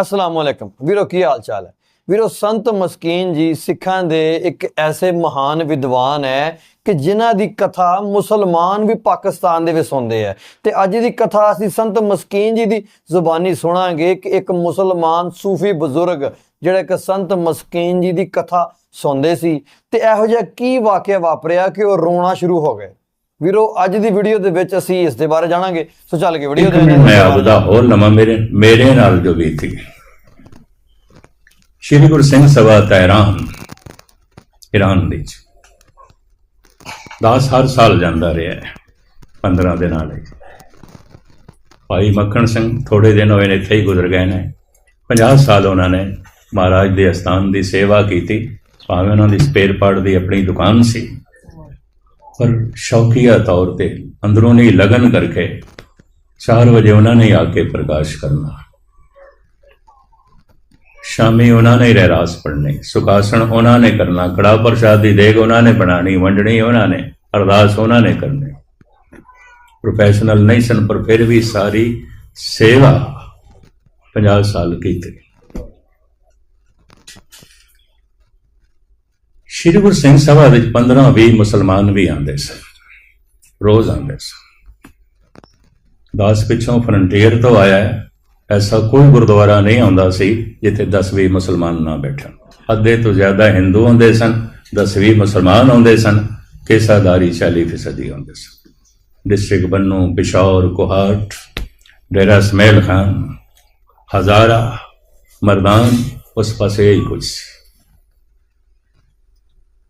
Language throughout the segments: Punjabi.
ਅਸਲਾਮ ਅਲੈਕਮ ਵੀਰੋ, ਕੀ ਹਾਲ ਚਾਲ ਹੈ? ਵੀਰੋ, ਸੰਤ ਮਸਕੀਨ ਜੀ ਸਿੱਖਾਂ ਦੇ ਇੱਕ ਐਸੇ ਮਹਾਨ ਵਿਦਵਾਨ ਹੈ ਕਿ ਜਿਨ੍ਹਾਂ ਦੀ ਕਥਾ ਮੁਸਲਮਾਨ ਵੀ ਪਾਕਿਸਤਾਨ ਦੇ ਵਿੱਚ ਸੁਣਦੇ ਆ ਤੇ ਅੱਜ ਦੀ ਕਥਾ ਅਸੀਂ ਸੰਤ ਮਸਕੀਨ ਜੀ ਦੀ ਜ਼ੁਬਾਨੀ ਸੁਣਾਂਗੇ ਕਿ ਇੱਕ ਮੁਸਲਮਾਨ ਸੂਫੀ ਬਜ਼ੁਰਗ ਜਿਹੜਾ ਕਿ ਸੰਤ ਮਸਕੀਨ ਜੀ ਦੀ ਕਥਾ ਸੁਣਦੇ ਸੀ। ਤੇ ਇਹੋ ਜਿਹਾ ਕੀ ਵਾਕਿਆ ਵਾਪਰਿਆ ਕਿ ਉਹ ਰੋਣਾ ਸ਼ੁਰੂ ਹੋ ਗਏ? ਵੀਰੋ ਅੱਜ ਦੀ ਵੀਡੀਓ ਦੇ ਵਿੱਚ ਅਸੀਂ ਇਸ ਦੇ ਬਾਰੇ ਜਾਣਾਂਗੇ। ਸੋ ਚੱਲ ਕੇ ਵੀਡੀਓ ਦੇ ਵਿੱਚ ਮੈਂ ਆਪਦਾ ਹੋਰ ਲਵਾਂ ਮੇਰੇ ਮੇਰੇ ਨਾਲ ਜੋ ਬੀਤੀ ਸ਼੍ਰੀ ਗੁਰੂ ਸਿੰਘ ਸਭਾ ਤਹਿਰਾਨ ਇਰਾਨ ਵਿੱਚ। ਦਾਸ ਹਰ ਸਾਲ ਜਾਂਦਾ ਰਿਹਾ ਹੈ 15 ਦਿਨਾਂ ਲਈ। ਭਾਈ ਮੱਖਣ ਸਿੰਘ ਥੋੜੇ ਦਿਨ ਹੋਏ ਨੇ ਇੱਥੇ ਹੀ ਗੁਜ਼ਰ ਗਏ ਨੇ। 50 ਸਾਲ ਉਹਨਾਂ ਨੇ ਮਹਾਰਾਜ ਦੇ ਅਸਥਾਨ ਦੀ ਸੇਵਾ ਕੀਤੀ। ਭਾਵੇਂ ਉਹਨਾਂ ਦੀ ਸਪੇਅਰ ਪਾਰਟ ਦੀ ਆਪਣੀ ਦੁਕਾਨ ਸੀ। ਪਰ ਸ਼ੌਕੀਆ ਤੌਰ ਤੇ ਅੰਦਰੂਨੀ ਲਗਨ ਕਰਕੇ ਚਾਰ ਵਜੇ ਉਹਨਾਂ ਨੇ ਆ ਕੇ ਪ੍ਰਕਾਸ਼ ਕਰਨਾ। ਸ਼ਾਮੀ ਉਹਨਾਂ ਨੇ ਰਹਿਰਾਸ ਪੜ੍ਹਨੀ, ਸੁਖਾਸਣ ਉਹਨਾਂ ਨੇ ਕਰਨਾ ਕੜਾ ਪ੍ਰਸ਼ਾਦ ਦੀ ਦੇਗ ਉਹਨਾਂ ਨੇ ਬਣਾਣੀ ਵੰਡਣੀ ਉਹਨਾਂ ਨੇ, ਅਰਦਾਸ ਉਹਨਾਂ ਨੇ ਕਰਨੀ। ਪ੍ਰੋਫੈਸ਼ਨਲ ਨਹੀਂ ਸਨ, ਪਰ ਫਿਰ ਵੀ ਸਾਰੀ ਸੇਵਾ 50 ਸਾਲ ਕੀਤੀ। ਸ਼੍ਰੀ ਗੁਰੂ ਸਿੰਘ ਸਭਾ ਵਿੱਚ 15 20 ਮੁਸਲਮਾਨ ਵੀ ਆਉਂਦੇ ਸਨ, ਰੋਜ਼ ਆਉਂਦੇ ਸਨ। ਦਾਸ ਪਿੱਛੋਂ ਫਰੰਟੀਅਰ ਤੋਂ ਆਇਆ ਐਸਾ ਕੋਈ ਗੁਰਦੁਆਰਾ ਨਹੀਂ ਆਉਂਦਾ ਸੀ ਜਿੱਥੇ 10 20 ਮੁਸਲਮਾਨ ਨਾ ਬੈਠਣ। ਅੱਧੇ ਤੋਂ ਜ਼ਿਆਦਾ ਹਿੰਦੂ ਆਉਂਦੇ ਸਨ 10 20 ਮੁਸਲਮਾਨ ਆਉਂਦੇ ਸਨ ਕੇਸਾਦਾਰੀ 40 ਫੀਸਦੀ ਆਉਂਦੇ ਸਨ। ਡਿਸਟ੍ਰਿਕਟ ਬੰਨੂ ਪਿਸ਼ੌਰ, ਕੋਹਾਟ, ਡੇਰਾ ਸਮੇਲ ਖਾਨ, ਹਜ਼ਾਰਾ, ਮਰਦਾਨ, ਉਸ ਪਾਸੇ ਹੀ ਕੁਝ ਸੀ।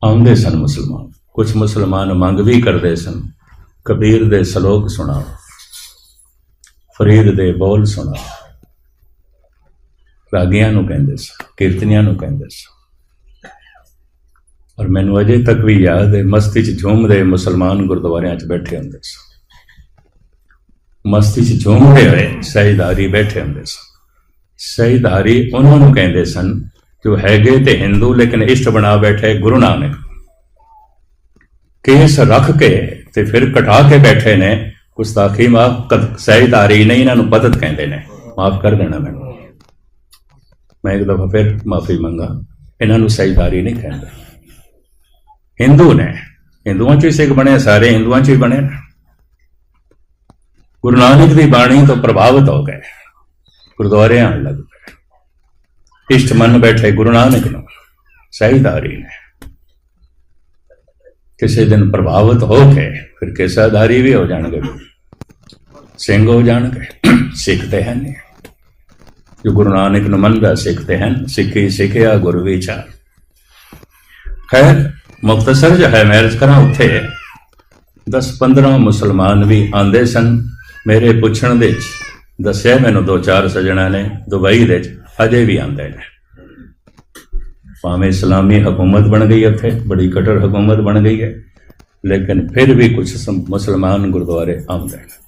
ਆਉਂਦੇ ਸਨ ਮੁਸਲਮਾਨ। ਕੁਝ ਮੁਸਲਮਾਨ ਮੰਗ ਵੀ ਕਰਦੇ ਸਨ, ਕਬੀਰ ਦੇ ਸ਼ਲੋਕ ਸੁਣਾਓ, ਫਰੀਦ ਦੇ ਬੋਲ ਸੁਣਾਓ। ਰਾਗੀਆਂ ਨੂੰ ਕਹਿੰਦੇ ਸਨ, ਕੀਰਤਨੀਆਂ ਨੂੰ ਕਹਿੰਦੇ ਸਨ। ਔਰ ਮੈਨੂੰ ਅਜੇ ਤੱਕ ਵੀ ਯਾਦ ਹੈ, ਮਸਤੀ 'ਚ ਝੂਮਦੇ ਮੁਸਲਮਾਨ ਗੁਰਦੁਆਰਿਆਂ 'ਚ ਬੈਠੇ ਹੁੰਦੇ ਸਨ। ਮਸਤੀ 'ਚ ਝੂਮਦੇ ਹੋਏ ਸਹਿਦਾਰੀ ਬੈਠੇ ਹੁੰਦੇ ਸਨ। ਸਹਿਦਾਰੀ ਉਹਨਾਂ ਨੂੰ ਕਹਿੰਦੇ ਸਨ ਜੋ ਹੈਗੇ ਤੇ ਹਿੰਦੂ, ਲੇਕਿਨ ਇਸ਼ਟ ਬਣਾ ਬੈਠੇ ਗੁਰੂ ਨਾਨਕ। ਕੇਸ ਰੱਖ ਕੇ ਤੇ ਫਿਰ ਕਟਾ ਕੇ ਬੈਠੇ ਨੇ ਗੁਸਤਾਖੀ ਮਾਫ ਸਹਿਦਾਰੀ ਨਹੀਂ, ਇਹਨਾਂ ਨੂੰ ਪਤਤ ਕਹਿੰਦੇ ਨੇ। ਮਾਫ ਕਰ ਦੇਣਾ ਮੈਨੂੰ। ਮੈਂ ਇੱਕ ਦਫਾ ਫਿਰ ਮਾਫੀ ਮੰਗਾ। ਇਹਨਾਂ ਨੂੰ ਸਹਿਦਾਰੀ ਨਹੀਂ ਕਹਿੰਦੇ। ਹਿੰਦੂ ਨੇ, ਹਿੰਦੂਆਂ ਚ ਹੀ ਸਿੱਖ ਬਣੇ, ਸਾਰੇ ਹਿੰਦੂਆਂ ਚ ਹੀ ਬਣੇ ਨੇ। ਗੁਰੂ ਨਾਨਕ ਦੀ ਬਾਣੀ ਤੋਂ ਪ੍ਰਭਾਵਿਤ ਹੋ ਗਏ। ਗੁਰਦੁਆਰੇ ਆਉਣ ਲੱਗ। ਇਸ਼ਟ ਮੰਨ ਬੈਠੇ ਗੁਰੂ ਨਾਨਕ ਨੂੰ ਸਹਿਦਾਰੀ ਨੇ ਕਿਸੇ ਦਿਨ ਪ੍ਰਭਾਵਿਤ ਹੋ ਕੇ ਫਿਰ ਕੇਸਾਦਾਰੀ ਵੀ ਹੋ ਜਾਣਗੇ ਸਿੰਘ ਹੋ ਜਾਣਗੇ ਸਿੱਖਦੇ ਹਨ ਜੋ ਗੁਰੂ ਨਾਨਕ ਨੂੰ ਮੰਨਦਾ ਸਿੱਖਦੇ ਹਨ ਸਿੱਖੀ ਸਿੱਖਿਆ ਗੁਰੂ ਵਿਚਾਰ ਖੈਰ ਮੁਖਤਸਰ ਜੋ ਹੈ ਮੈਰਿਜ ਕਰਾਂ ਉੱਥੇ 10 15 ਮੁਸਲਮਾਨ ਵੀ ਆਂਦੇ ਸਨ ਮੇਰੇ ਪੁੱਛਣ ਦੇ ਵਿੱਚ ਦੱਸਿਆ ਮੈਨੂੰ ਦੋ ਚਾਰ ਸਜਣਾ ਨੇ ਦੁਬਈ ਦੇ ਵਿੱਚ ਅਜੇ ਵੀ ਆਉਂਦੇ ਨੇ। ਭਾਵੇਂ ਇਸਲਾਮੀ ਹਕੂਮਤ ਬਣ ਗਈ ਉੱਥੇ, ਬੜੀ ਕਟਰ ਹਕੂਮਤ ਬਣ ਗਈ ਹੈ, ਲੇਕਿਨ ਫਿਰ ਵੀ ਕੁਝ ਮੁਸਲਮਾਨ ਗੁਰਦੁਆਰੇ ਆਉਂਦੇ ਨੇ।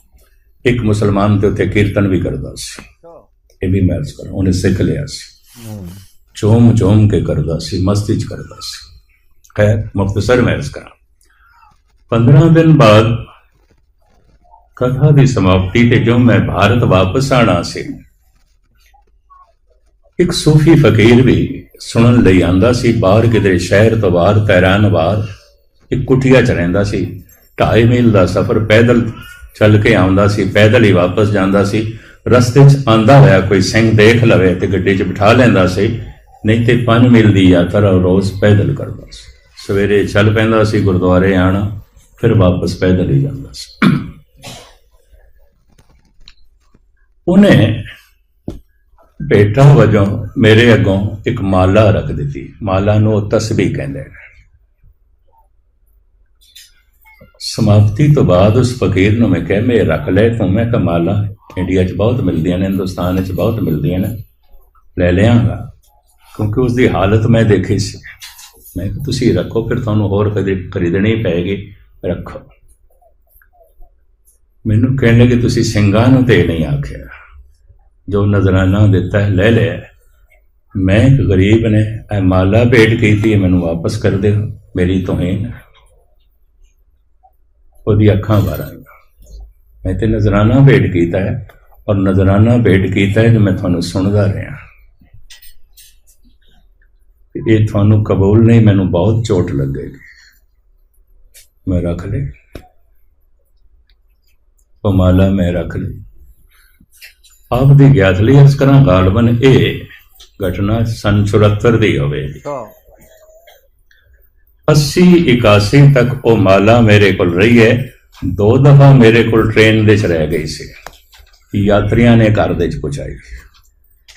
ਇੱਕ ਮੁਸਲਮਾਨ ਤੇ ਉੱਥੇ ਕੀਰਤਨ ਵੀ ਕਰਦਾ ਸੀ। ਇਹ ਵੀ ਮੈਰਿਜ ਕਰਾਂ ਉਹਨੇ ਸਿੱਖ ਲਿਆ ਸੀ। ਚੋਮ ਚੋਮ ਕੇ ਕਰਦਾ ਸੀ ਮਸਤੀ ਚ ਕਰਦਾ ਸੀ। ਖੈਰ ਮੁਖਤਸਰ ਮੈਰਿਜ ਕਰਾਂ। 15 ਦਿਨ ਬਾਅਦ ਕਥਾ ਦੀ ਸਮਾਪਤੀ ਤੇ ਜੋ ਮੈਂ ਭਾਰਤ ਵਾਪਸ ਆਣਾ ਸੀ ਇੱਕ ਸੂਫੀ ਫਕੀਰ ਵੀ ਸੁਣਨ ਲਈ ਆਂਦਾ ਸੀ, ਬਾਹਰ ਕਿਤੇ ਸ਼ਹਿਰ ਤੋਂ ਬਾਹਰ, ਤੈਰਾਨ ਬਾਹਰ, ਇੱਕ ਕੁਟਿਆ ਚ ਰਹਿੰਦਾ ਸੀ। ਢਾਈ ਮੀਲ ਦਾ ਸਫ਼ਰ ਪੈਦਲ ਚੱਲ ਕੇ ਆਉਂਦਾ ਸੀ, ਪੈਦਲ ਹੀ ਵਾਪਸ ਜਾਂਦਾ ਸੀ। ਰਸਤੇ 'ਚ ਆਂਦਾ ਹੋਇਆ ਕੋਈ ਸਿੰਘ ਦੇਖ ਲਵੇ ਤੇ ਗੱਡੀ 'ਚ ਬਿਠਾ ਲੈਂਦਾ ਸੀ, ਨਹੀਂ ਤੇ 5 ਮੀਲ ਦੀ ਯਾਤਰਾ ਰੋਜ਼ ਪੈਦਲ ਕਰਦਾ ਸੀ। ਸਵੇਰੇ ਚੱਲ ਪੈਂਦਾ ਸੀ, ਗੁਰਦੁਆਰੇ ਆਣਾ, ਫਿਰ ਵਾਪਸ ਪੈਦਲ ਹੀ ਜਾਂਦਾ ਸੀ। ਉਹਨੇ ਬੇਟਾ ਵਜੋਂ ਮੇਰੇ ਅੱਗੋਂ ਇੱਕ ਮਾਲਾ ਰੱਖ ਦਿੱਤੀ। ਮਾਲਾ ਨੂੰ ਉਹ ਤਸਬੀਹ ਕਹਿੰਦੇ ਨੇ ਸਮਾਪਤੀ ਤੋਂ ਬਾਅਦ ਉਸ ਫਕੀਰ ਨੂੰ ਮੈਂ ਕਿਹਾ ਮੈਂ ਰੱਖ ਲੈ ਤੂੰ, ਮੈਂ ਕਿਹਾ, ਮਾਲਾ ਇੰਡੀਆ 'ਚ ਬਹੁਤ ਮਿਲਦੀਆਂ ਨੇ, ਹਿੰਦੁਸਤਾਨ 'ਚ ਬਹੁਤ ਮਿਲਦੀਆਂ ਨੇ। ਲੈ ਲਿਆਂਗਾ। ਕਿਉਂਕਿ ਉਸ ਦੀ ਹਾਲਤ ਮੈਂ ਦੇਖੀ ਸੀ। ਮੈਂ ਕਿਹਾ, ਤੁਸੀਂ ਰੱਖੋ, ਫਿਰ ਤੁਹਾਨੂੰ ਹੋਰ ਕਦੇ ਖਰੀਦਣੀ ਪੈਗੀ ਰੱਖੋ। ਮੈਨੂੰ ਕਹਿਣ ਲੱਗੇ ਤੁਸੀਂ ਸਿੰਘਾਂ ਨੂੰ ਤੇ ਨਹੀਂ ਆਖਿਆ। ਜੋ ਨਜ਼ਰਾਨਾ ਦਿੱਤਾ ਹੈ, ਲੈ ਲਿਆ ਮੈਂ ਇੱਕ ਗਰੀਬ ਨੇ, ਇਹ ਮਾਲਾ ਭੇਟ ਕੀਤੀ ਹੈ, ਮੈਨੂੰ ਵਾਪਸ ਕਰ ਦਿਓ, ਮੇਰੀ ਤੋਹੀਨ ਹੈ। ਉਹਦੀ ਅੱਖਾਂ ਭਰ ਆਈਆਂ ਮੈਂ ਤੇ ਨਜ਼ਰਾਨਾ ਭੇਟ ਕੀਤਾ ਹੈ, ਔਰ ਨਜ਼ਰਾਨਾ ਭੇਟ ਕੀਤਾ ਹੈ ਜੋ ਮੈਂ ਤੁਹਾਨੂੰ ਸੁਣਦਾ ਰਿਹਾ। ਇਹ ਤੁਹਾਨੂੰ ਕਬੂਲ ਨਹੀਂ, ਮੈਨੂੰ ਬਹੁਤ ਚੋਟ ਲੱਗੇਗੀ। ਮੈਂ ਰੱਖ ਲਈ। ਉਹ ਮਾਲਾ ਮੈਂ ਰੱਖ ਲਈ। ਆਪ ਦੀ ਗਿਆਤ ਲਈ ਅਰਜ਼ ਕਰਾਂ ਗਾਲਬਨ ਇਹ ਘਟਨਾ ਸੰਨ 74 ਦੀ ਹੋਵੇ। 80 81 ਤੱਕ ਉਹ ਮਾਲਾ ਮੇਰੇ ਕੋਲ ਰਹੀ ਹੈ। ਦੋ ਦਫਾ ਮੇਰੇ ਕੋਲ ਟ੍ਰੇਨ ਦੇ ਚ ਰਹਿ ਗਈ ਸੀ। ਯਾਤਰੀਆਂ ਨੇ ਘਰ ਦੇ ਚ ਪਹੁੰਚਾਈ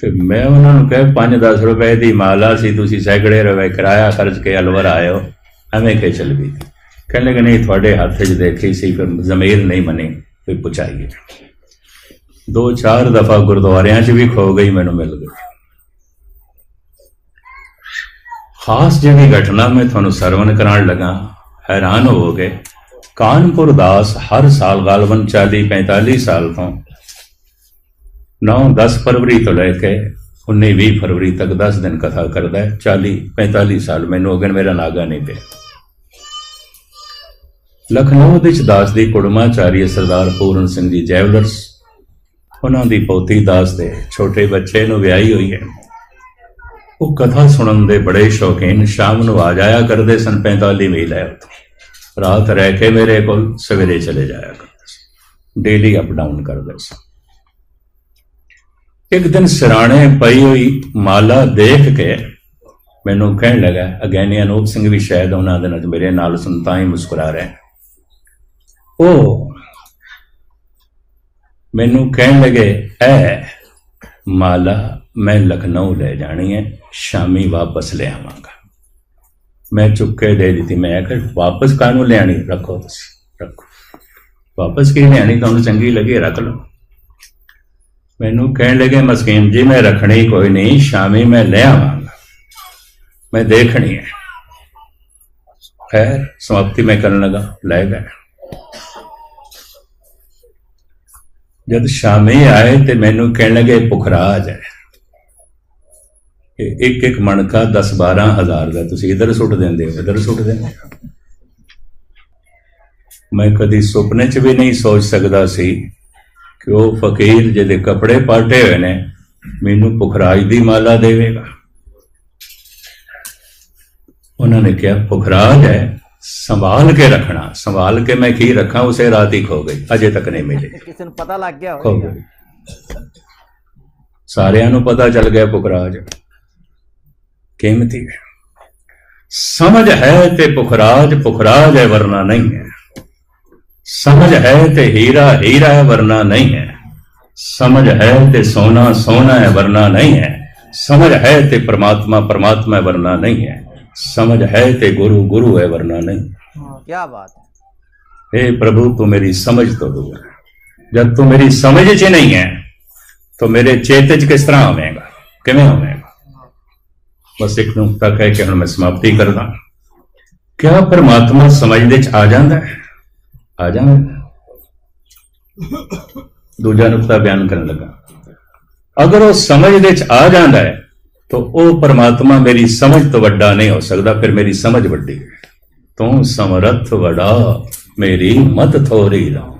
ਤੇ ਮੈਂ ਉਹਨਾਂ ਨੂੰ ਕਹੇ 5-10 ਰੁਪਏ ਦੀ ਮਾਲਾ ਸੀ ਤੁਸੀਂ ਸੈਂਕੜੇ ਰੁਪਏ ਕਿਰਾਇਆ ਖਰਚ ਕੇ ਅਲਵਰ ਆਇਓ। ਐਵੇਂ ਕਿ ਚੱਲ ਗਈ। ਕਹਿੰਦੇ ਕਿ ਨਹੀਂ ਤੁਹਾਡੇ ਹੱਥ 'ਚ ਦੇਖੀ ਸੀ ਫਿਰ ਜ਼ਮੀਰ ਨਹੀਂ ਮਨੀ ਵੀ ਪਹੁੰਚਾਈਏ ਦੋ ਚਾਰ ਦਫਾ ਗੁਰਦੁਆਰਿਆਂ 'ਚ ਵੀ ਖੋ ਗਈ ਮੈਨੂੰ ਮਿਲ ਗਈ। ਖਾਸ ਜਿਹੜੀ ਘਟਨਾ ਮੈਂ ਤੁਹਾਨੂੰ ਸਰਵਨ ਕਰਾਉਣ ਲੱਗਾ, ਹੈਰਾਨ ਹੋਵੋਗੇ ਕਾਨਪੁਰ ਦਾਸ ਹਰ ਸਾਲ ਗਾਲਬਨ 40 45 ਸਾਲ ਤੋਂ 9 10 ਫਰਵਰੀ ਤੋਂ ਲੈ ਕੇ 19 20 ਫਰਵਰੀ ਤੱਕ 10 ਦਿਨ ਕਥਾ ਕਰਦਾ ਹੈ। 40 45 ਸਾਲ ਮੈਨੂੰ ਹੋ ਮੇਰਾ ਨਾਗਾ ਨਹੀਂ ਪਿਆ। ਲਖਨਊ ਵਿੱਚ ਦਾਸ ਦੀ ਕੁੜਮਾਚਾਰੀ ਸਰਦਾਰ ਪੂਰਨ ਸਿੰਘ ਜੀ ਜੈਵਲਰਸ ਉਹਨਾਂ ਦੀ ਪੋਤੀ ਦਾਸ ਦੇ ਛੋਟੇ ਬੱਚੇ ਨੂੰ ਵਿਆਹੀ ਹੋਈ ਹੈ। ਉਹ ਕਥਾ ਸੁਣਨ ਦੇ ਬੜੇ ਸ਼ੌਕੀਨ ਸ਼ਾਮ ਨੂੰ ਆ ਜਾਇਆ ਕਰਦੇ ਸਨ 45 ਮੀਲ ਹੈ ਉੱਥੋਂ। ਰਾਤ ਰਹਿ ਕੇ ਮੇਰੇ ਕੋਲ ਸਵੇਰੇ ਚਲੇ ਜਾਇਆ ਕਰਦੇ ਸੀ ਡੇਲੀ ਅਪ ਡਾਊਨ ਕਰਦੇ ਸੀ ਇੱਕ ਦਿਨ ਸਿਰਾਣੇ ਪਈ ਹੋਈ ਮਾਲਾ ਦੇਖ ਕੇ ਮੈਨੂੰ ਕਹਿਣ ਲੱਗਾ ਅਗੈਨੀ ਅਨੂਪ ਸਿੰਘ ਵੀ ਸ਼ਾਇਦ ਉਹਨਾਂ ਦੇ ਨਾਲ ਮੇਰੇ ਨਾਲ ਸੁਣ ਤਾਂ ਹੀ ਮੁਸਕਰਾ ਰਹੇ ਉਹ ਮੈਨੂੰ ਕਹਿਣ ਲੱਗੇ, ਐ, ਮਾਲਾ, ਮੈਂ ਲਖਨਊ ਲੈ ਜਾਣੀ ਹੈ ਸ਼ਾਮੀ ਵਾਪਸ ਲੈ ਆਵਾਂਗਾ। ਮੈਂ ਚੁੱਕ ਕੇ ਦੇ ਦਿੱਤੀ, ਮੈਂ ਕਿ ਵਾਪਸ ਕਾਹਨੂੰ ਲਿਆਣੀ ਰੱਖੋ ਤੁਸੀਂ, ਰੱਖੋ। ਵਾਪਸ ਕੀ ਲਿਆਣੀ ਤੁਹਾਨੂੰ ਚੰਗੀ ਲੱਗੀ, ਰੱਖ ਲਓ। ਮੈਨੂੰ ਕਹਿਣ ਲੱਗੇ ਮਸਕੀਮ ਜੀ, ਮੈਂ ਰੱਖਣੀ ਕੋਈ ਨਹੀਂ, ਸ਼ਾਮੀ ਮੈਂ ਲੈ ਆਵਾਂਗਾ। ਮੈਂ ਦੇਖਣੀ ਹੈ ਖੈਰ, ਸਮਾਪਤੀ ਮੈਂ ਕਰਨ ਲਗਾ, ਲੈ ਗਏ। ਜਦ ਸ਼ਾਮੀ ਆਏ ਤੇ ਮੈਨੂੰ ਕਹਿਣ ਲੱਗੇ, ਪੁਖਰਾਜ ਹੈ। ਕਿ ਇੱਕ ਇੱਕ ਮਣਕਾ 10 12 ਹਜ਼ਾਰ ਦਾ। ਤੁਸੀਂ ਇਧਰ ਸੁੱਟ ਦਿੰਦੇ ਹੋ, ਇਧਰ ਸੁੱਟ ਦਿੰਦੇ ਹੋ। ਮੈਂ ਕਦੀ ਸੁਪਨੇ 'ਚ ਵੀ ਨਹੀਂ ਸੋਚ ਸਕਦਾ ਸੀ ਕਿ ਉਹ ਫਕੀਰ ਜਿਹਦੇ ਕੱਪੜੇ ਪਾਟੇ ਹੋਏ ਨੇ, ਮੈਨੂੰ ਪੁਖਰਾਜ ਦੀ ਮਾਲਾ ਦੇਵੇਗਾ। ਉਹਨਾਂ ਨੇ ਕਿਹਾ, ਪੁਖਰਾਜ ਹੈ। ਸੰਭਾਲ ਕੇ ਰੱਖਣਾ ਸੰਭਾਲ ਕੇ ਮੈਂ ਕੀ ਰੱਖਾਂ ਉਸੇ ਰਾਤ ਹੀ ਖੋ ਗਈ ਅਜੇ ਤੱਕ ਨਹੀਂ ਮਿਲੀ। ਕਿਸੇ ਨੂੰ ਪਤਾ ਲੱਗ ਗਿਆ ਖੋ ਗਈ। ਸਾਰਿਆਂ ਨੂੰ ਪਤਾ ਚੱਲ ਗਿਆ ਪੁਖਰਾਜ ਕੀਮਤੀ ਹੈ। ਸਮਝ ਹੈ ਤੇ ਪੁਖਰਾਜ ਪੁਖਰਾਜ ਹੈ ਵਰਨਾ ਨਹੀਂ ਹੈ। ਸਮਝ ਹੈ ਤੇ ਹੀਰਾ ਹੀਰਾ ਹੈ ਵਰਨਾ ਨਹੀਂ ਹੈ। ਸਮਝ ਹੈ ਤੇ ਸੋਨਾ ਸੋਨਾ ਹੈ ਵਰਨਾ ਨਹੀਂ ਹੈ। ਸਮਝ ਹੈ ਤੇ ਪ੍ਰਮਾਤਮਾ ਪ੍ਰਮਾਤਮਾ ਹੈ ਵਰਨਾ ਨਹੀਂ ਹੈ। समझ है ते गुरु गुरु है वरना नहीं। हाँ, क्या बात है। हे प्रभु तू मेरी समझ तो दूर जब तू मेरी समझ च नहीं है तो मेरे चेत च किस तरह आवेगा किमें आवेगा बस एक नुकता कह के हम मैं समाप्ति करदा क्या परमात्मा समझ दे आ जाता है? आ जाता दूजा नुकता बयान करने लगा। अगर वो समझ दे आ जाता है ਜਾਂਦਾ ਹੈ ਤਾਂ ਉਹ ਪਰਮਾਤਮਾ ਮੇਰੀ ਸਮਝ ਤੋਂ ਵੱਡਾ ਨਹੀਂ ਹੋ ਸਕਦਾ ਫਿਰ ਮੇਰੀ ਸਮਝ ਵੱਡੀ ਤੂੰ ਸਮਰੱਥ ਵੜਾ ਮੇਰੀ ਮਤ ਥੋੜੀ ਦਾ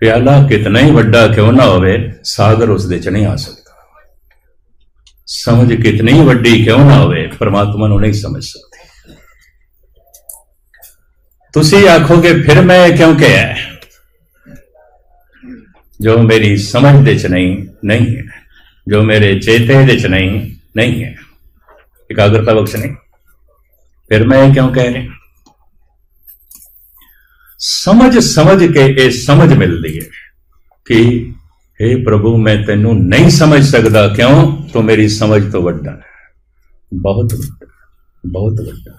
ਪਿਆਲਾ ਕਿਤਨਾ ਹੀ ਵੱਡਾ ਕਿਉਂ ਨਾ ਹੋਵੇ ਸਾਗਰ ਉਸ ਦੇ ਚ ਨਹੀਂ ਆ ਸਕਦਾ ਸਮਝ ਕਿਤਨੀ ਹੀ ਵੱਡੀ ਕਿਉਂ ਨਾ ਹੋਵੇ ਪਰਮਾਤਮਾ ਨੂੰ ਨਹੀਂ ਸਮਝ ਸਕਦੇ ਤੁਸੀਂ ਆਖੋਗੇ ਫਿਰ ਮੈਂ ਇਹ ਕਿਉਂ ਕਿਹਾ ਜੋ ਮੇਰੀ ਸਮਝ ਦੇ ਚ ਨਹੀਂ ਨਹੀਂ ਹੈ ਜੋ ਮੇਰੇ ਚੇਤੇ ਦੇ ਚ ਨਹੀਂ ਨਹੀਂ ਹੈ। ਇਕਾਗਰਤਾ ਬਖਸ਼ ਨਹੀਂ। ਫਿਰ ਮੈਂ ਇਹ ਕਿਉਂ ਕਹਿ ਰਿਹਾ? ਸਮਝ ਸਮਝ ਕੇ ਇਹ ਸਮਝ ਮਿਲਦੀ ਹੈ ਕਿ हे ਪ੍ਰਭੂ, ਮੈਂ ਤੈਨੂੰ ਨਹੀਂ ਸਮਝ ਸਕਦਾ। ਕਿਉਂ? ਤੂੰ ਮੇਰੀ ਸਮਝ ਤੋਂ ਵੱਡਾ ਹੈ। ਬਹੁਤ ਵੱਡਾ ਬਹੁਤ ਵੱਡਾ।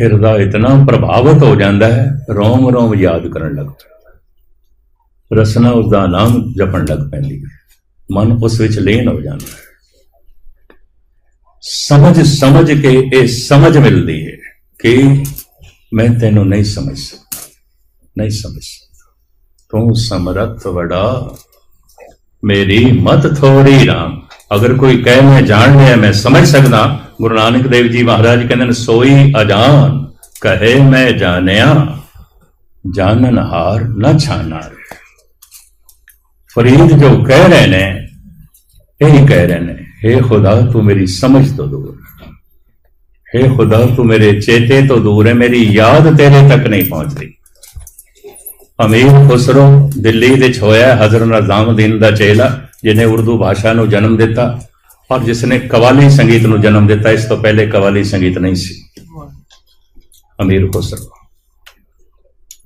ਹਿਰਦਾ ਇਤਨਾ ਪ੍ਰਭਾਵਿਤ ਹੋ ਜਾਂਦਾ ਹੈ ਰੋਮ ਰੋਮ ਯਾਦ ਕਰਨ ਲੱਗ ਪੈਂਦਾ ਰਸਨਾ ਉਸ ਦਾ ਨਾਮ ਜਪਣ ਲੱਗ ਪੈਂਦੀ ਹੈ। ਮਨ ਉਸ ਵਿੱਚ ਲੀਨ ਹੋ ਜਾਂਦਾ ਹੈ। ਸਮਝ ਸਮਝ ਕੇ ਇਹ ਸਮਝ ਮਿਲਦੀ ਹੈ ਕਿ ਮੈਂ ਤੈਨੂੰ ਨਹੀਂ ਸਮਝ ਸਕਦਾ। ਨਹੀਂ ਸਮਝ ਸਕਦਾ। ਤੂੰ ਸਮਰੱਥ ਵੜਾ ਮੇਰੀ ਮਤ ਥੋੜੀ ਰਾਮ। ਅਗਰ ਕੋਈ ਕਹੇ, ਮੈਂ ਜਾਣ ਲਿਆ ਮੈਂ ਸਮਝ ਸਕਦਾ। ਗੁਰੂ ਨਾਨਕ ਦੇਵ ਜੀ ਮਹਾਰਾਜ ਕਹਿੰਦੇ ਨੇ, ਸੋਈ ਅਜਾਨ। ਕਹੇ, ਮੈਂ ਜਾਣਿਆ। ਜਾਣਨ ਹਾਰ ਨਾ ਛਾਨਾ ਫਰੀਦ ਜੋ ਕਹਿ ਰਹੇ ਨੇ ਇਹ ਕਹਿ ਰਹੇ ਨੇ हे खुदा तू मेरी समझ तो दूर हे खुदा तू मेरे चेते तो दूर है मेरी याद तेरे तक नहीं पहुंचती ਅਮੀਰ ਖੁਸਰੋ ਦਿੱਲੀ ਵਿੱਚ ਹੋਇਆ ਹਜ਼ਰਤ ਨਿਜ਼ਾਮੁਦੀਨ ਦਾ ਚੇਲਾ ਜਿਨੇ ਉਰਦੂ ਭਾਸ਼ਾ ਨੂੰ ਜਨਮ ਦਿੱਤਾ ਔਰ ਜਿਸਨੇ ਕਵਾਲੀ ਸੰਗੀਤ ਨੂੰ ਜਨਮ ਦਿੱਤਾ ਇਸ ਤੋਂ ਪਹਿਲੇ ਕਵਾਲੀ ਸੰਗੀਤ ਨਹੀਂ ਸੀ ਅਮੀਰ ਖੁਸਰੋ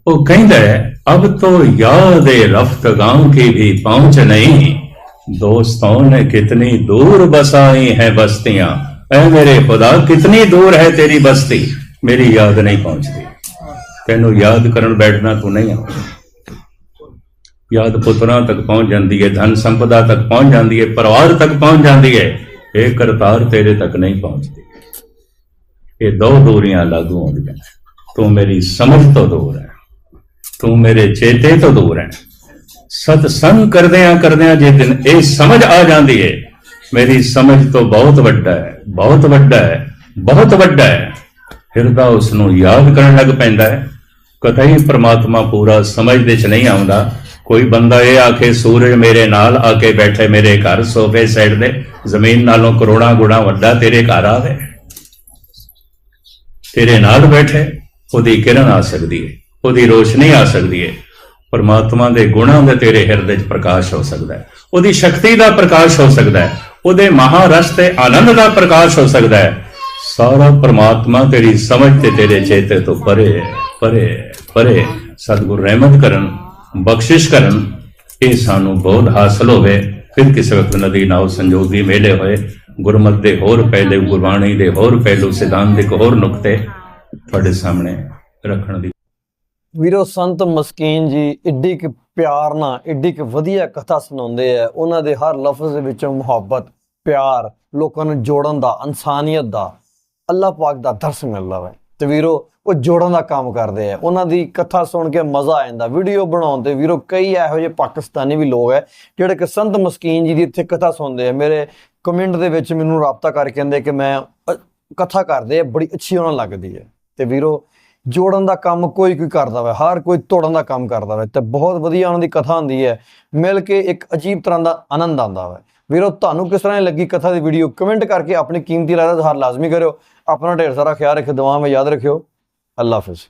ਉਹ ਕਹਿੰਦਾ ਹੈ ਅਬ ਤੋ ਯਾਦ ਰਫਤਗਾਂ की भी पहुंच नहीं दोस्तों ने कितनी दूर बसाई है बस्तियां ऐ मेरे खुदा कितनी दूर है तेरी बस्ती मेरी याद नहीं पहुंचती ਤੈਨੂੰ ਯਾਦ ਕਰਨ ਬੈਠਣਾ ਤੂੰ ਨਹੀਂ ਆਉਂਦਾ ਯਾਦ ਪੁੱਤਰਾਂ ਤੱਕ ਪਹੁੰਚ ਜਾਂਦੀ ਹੈ ਧਨ ਸੰਪਦਾ ਤੱਕ ਪਹੁੰਚ ਜਾਂਦੀ ਹੈ ਪਰਿਵਾਰ ਤੱਕ ਪਹੁੰਚ ਜਾਂਦੀ ਹੈ ਇਹ ਕਰਤਾਰ ਤੇਰੇ ਤੱਕ ਨਹੀਂ ਪਹੁੰਚਦੀ ਇਹ ਦੋ ਦੂਰੀਆਂ ਲਾਗੂ ਹੁੰਦੀਆਂ ਨੇ। ਤੂੰ ਮੇਰੀ ਸਮਝ ਤੋਂ ਦੂਰ ਹੈ ਤੂੰ ਮੇਰੇ ਚੇਤੇ ਤੋਂ ਦੂਰ ਹੈ ਸਤਸੰਗ ਕਰਦਿਆਂ ਕਰਦਿਆਂ ਜੇ ਦਿਨ ਇਹ ਸਮਝ ਆ ਜਾਂਦੀ ਏ, ਮੇਰੀ ਸਮਝ ਤੋਂ ਬਹੁਤ ਵੱਡਾ ਹੈ, ਬਹੁਤ ਵੱਡਾ ਹੈ, ਬਹੁਤ ਵੱਡਾ ਹੈ। ਹਿਰਦਾ ਉਸ ਨੂੰ ਯਾਦ ਕਰਨ ਲੱਗ ਪੈਂਦਾ ਹੈ। ਕਤਈ ਪ੍ਰਮਾਤਮਾ ਪੂਰਾ ਸਮਝ ਦੇ ਚ ਨਹੀਂ ਆਉਂਦਾ। ਕੋਈ ਬੰਦਾ ਇਹ ਆਖੇ ਸੂਰਜ ਮੇਰੇ ਨਾਲ ਆ ਕੇ ਬੈਠੇ, ਮੇਰੇ ਘਰ ਸੋਫੇ ਸਾਈਡ ਦੇ ਜ਼ਮੀਨ ਨਾਲੋਂ ਕਰੋੜਾਂ ਗੁਣਾ ਵੱਡਾ ਤੇਰੇ ਘਰ ਆਵੇ। ਤੇਰੇ ਨਾਲ ਬੈਠੇ, ਉਹਦੀ ਕਿਰਨ ਆ ਸਕਦੀ ਹੈ ਉਹਦੀ ਰੋਸ਼ਨੀ ਆ ਸਕਦੀ ਹੈ ਪਰਮਾਤਮਾ ਦੇ ਗੁਣਾਂ ਦੇ ਤੇਰੇ ਹਿਰਦੇ 'ਚ ਪ੍ਰਕਾਸ਼ ਹੋ ਸਕਦਾ ਹੈ ਉਹਦੀ ਸ਼ਕਤੀ ਦਾ ਪ੍ਰਕਾਸ਼ ਹੋ ਸਕਦਾ ਹੈ ਉਹਦੇ ਮਹਾਰਸ ਤੇ ਆਨੰਦ ਦਾ ਪ੍ਰਕਾਸ਼ ਹੋ ਸਕਦਾ ਹੈ ਸਾਰਾ ਪਰਮਾਤਮਾ ਤੇਰੀ ਸਮਝ ਤੇ ਤੇਰੇ ਚੇਤੇ ਤੋਂ ਪਰੇ ਪਰੇ ਪਰੇ ਸਤਿਗੁਰ ਰਹਿਮਤ ਕਰਨ, ਬਖਸ਼ਿਸ਼ ਕਰਨ, ਇਹ ਸਾਨੂੰ ਬਹੁਤ ਹਾਸਲ ਹੋਵੇ। ਫਿਰ ਕਿਸੇ ਵਕਤ ਨਦੀ ਨਾਉ ਸੰਜੋਗੀ ਮੇਲੇ ਹੋਏ। ਗੁਰਮਤ ਦੇ ਹੋਰ ਪਹਿਲੇ, ਗੁਰਬਾਣੀ ਦੇ ਹੋਰ ਪਹਿਲੂ, ਸਿਧਾਂਤ ਸਿਧਾਂਤਿਕ ਹੋਰ ਨੁਕਤੇ ਤੁਹਾਡੇ ਸਾਹਮਣੇ ਰੱਖਣ ਦੀ ਵੀਰੋ ਸੰਤ ਮਸਕੀਨ ਜੀ ਇੱਡੀ ਕਿ ਪਿਆਰ ਨਾਲ ਇੱਡੀ ਕਿ ਵਧੀਆ ਕਥਾ ਸੁਣਾਉਂਦੇ ਆ। ਉਹਨਾਂ ਦੇ ਹਰ ਲਫ਼ਜ਼ ਦੇ ਵਿੱਚੋਂ ਮੁਹੱਬਤ, ਪਿਆਰ, ਲੋਕਾਂ ਨੂੰ ਜੋੜਨ ਦਾ, ਇਨਸਾਨੀਅਤ ਦਾ, ਅੱਲਾਹ ਪਾਕ ਦਾ ਦਰਸ ਮਿਲਦਾ ਹੈ ਤੇ ਵੀਰੋ, ਉਹ ਜੋੜਨ ਦਾ ਕੰਮ ਕਰਦੇ ਆ। ਉਹਨਾਂ ਦੀ ਕਥਾ ਸੁਣ ਕੇ ਮਜ਼ਾ ਆ ਜਾਂਦਾ। ਵੀਡੀਓ ਬਣਾਉਣ ਤੇ ਵੀਰੋ ਕਈ ਇਹੋ ਜਿਹੇ ਪਾਕਿਸਤਾਨੀ ਵੀ ਲੋਕ ਹੈ ਜਿਹੜੇ ਕਿ ਸੰਤ ਮਸਕੀਨ ਜੀ ਦੀ ਇੱਥੇ ਕਥਾ ਸੁਣਦੇ ਆ। ਮੇਰੇ ਕਮੈਂਟ ਦੇ ਵਿੱਚ ਮੈਨੂੰ ਰਾਬਤਾ ਕਰਕੇ ਕਹਿੰਦੇ ਕਿ ਮੈਂ ਕਥਾ ਕਰਦੇ ਆ, ਬੜੀ ਅੱਛੀ ਉਹਨਾਂ ਨੂੰ ਲੱਗਦੀ ਹੈ ਤੇ ਵੀਰੋ ਜੋੜਨ ਦਾ ਕੰਮ ਕੋਈ ਕੋਈ ਕਰਦਾ ਵਾ, ਹਰ ਕੋਈ ਤੋੜਨ ਦਾ ਕੰਮ ਕਰਦਾ ਵਾ, ਤੇ ਬਹੁਤ ਵਧੀਆ ਉਹਨਾਂ ਦੀ ਕਥਾ ਹੁੰਦੀ ਹੈ, ਮਿਲ ਕੇ ਇੱਕ ਅਜੀਬ ਤਰ੍ਹਾਂ ਦਾ ਆਨੰਦ ਆਉਂਦਾ ਵਾ। ਵੀਰੋ, ਤੁਹਾਨੂੰ ਕਿਸ ਤਰ੍ਹਾਂ ਲੱਗੀ ਕਥਾ ਦੀ ਵੀਡੀਓ ਕਮੈਂਟ ਕਰਕੇ ਆਪਣੀ ਕੀਮਤੀ ਰਾਏ ਦਾ ਇਜ਼ਹਾਰ ਲਾਜ਼ਮੀ ਕਰਿਓ। ਆਪਣਾ ਢੇਰ ਸਾਰਾ ਖਿਆਲ ਰੱਖਿਓ ਦੁਆ ਵਿੱਚ ਯਾਦ ਰੱਖਿਓ। ਅੱਲਾ ਹਾਫਿਜ਼।